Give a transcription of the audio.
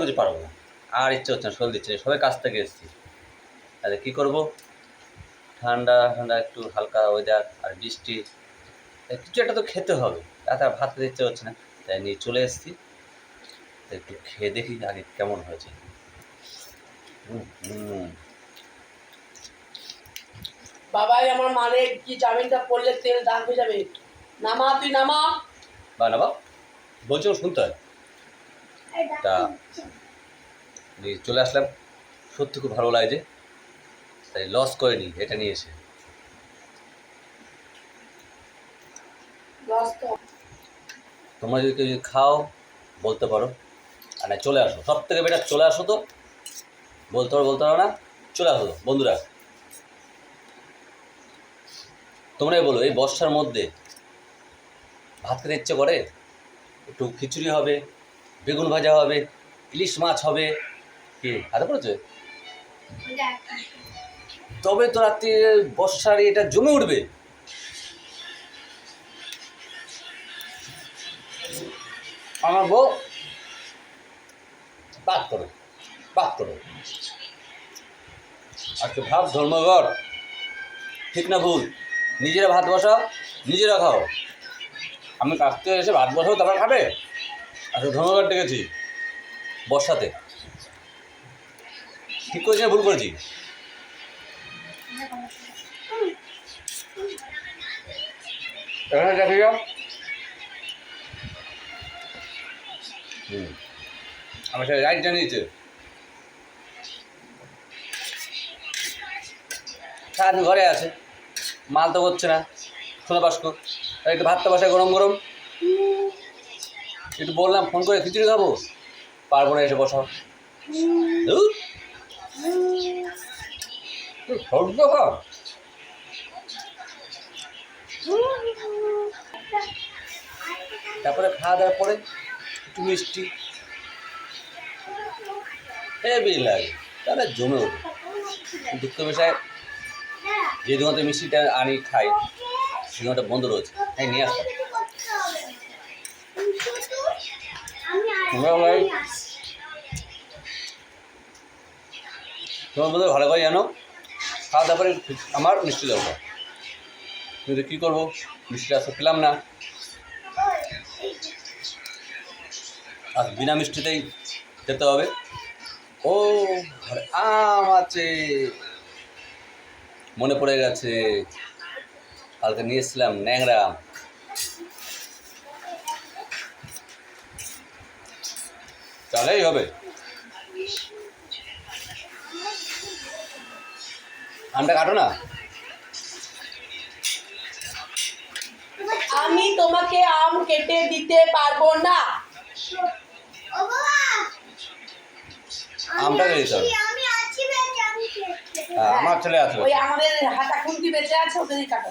কিছু পারব না। আর ইচ্ছে হচ্ছে না শরীর দিচ্ছে সবাই কাজ থেকে এসেছি। তাহলে কী করব? ঠান্ডা ঠান্ডা একটু হালকা ওয়েদার আর বৃষ্টি। কিছু একটা তো খেতে হবে। তাতে আর ভাত খেতে ইচ্ছে হচ্ছে না। তাই নিয়ে চলে এসেছি। একটু খেয়ে দেখি আগে কেমন হয়েছে। বাবাই আমার মানে কি চাউমিনটা পড়লে তেল দাগ হয়ে যাবে? নামা তুই নামা। বা না বা বলছো শুনতে হয়। তা নিয়ে চলে আসলাম। সত্যি খুব ভালো লাগছে তাই লস করেনি এটা নিয়ে এসে। তোমরা যদি কেউ যদি খাও বলতে পারো। আর না চলে আসো। সব থেকে বেটার চলে আসো তো। বলতে পারো বলতে পারো না। চলে আসো বন্ধুরা। তোমরাই বলো এই বর্ষার মধ্যে ভাত খেতে ইচ্ছে করে? একটু খিচুড়ি হবে বেগুন ভাজা হবে, ইলিশ মাছ হবে, কি হাতে পড়েছে তবে তো রাত্রি বর্ষার এটা জমে উঠবে। আমার বউ পাক করো বাদ করো। আজকে ভাব ধর্মঘর ঠিক না ভুল? নিজেরা ভাত বসাও, নিজেরা খাও। আমি থেকে এসে ভাত বসাও, তারপর খাবে? আজকে ধর্মঘর ডেকেছি। বর্ষাতে। ঠিক করেছি না ভুল করেছি? এখানে দেখে যাও হুম। আমার সাথে রাইট জানিয়েছে সারাদিন ঘরে আছে। মাল তো করছে না। শোনো বাস্কো একটু ভাতটা বসায় গরম গরম। একটু বললাম, ফোন করে খিচুড়ি খাব? পারব না এসে কর তারপরে খাওয়া দাওয়ার পরে একটু মিষ্টি। লাগে, তাহলে জমে ওঠে। দুঃখ বিষয় যে দোকানতে মিষ্টিটা আনি খাই সে দোকানটা বন্ধ রয়েছে। হ্যাঁ নিয়ে আসতাম তোমরা ভাই তোমার বন্ধু ভালো করে জানো? খাওয়া দাওয়া পরে আমার মিষ্টি দরকার কিন্তু কী করব? মিষ্টিটা আসতে পেলাম না। আর বিনা মিষ্টিতেই খেতে হবে। ও, ঘরে আম আছে। মনে পড়ে গেছে। কালকে নিয়ে এসেছিলাম ন্যাংরা আম। তাহলেই হবে। আমটা কাটো না? আমি তোমাকে আম কেটে দিতে পারব না। আমটা কেটে দিতে হবে। হ্যাঁ, আমার ছেলে আছে। ওই আমাদের হাতা খুন্তি বেঁচে আছে ওদেরই কাটো।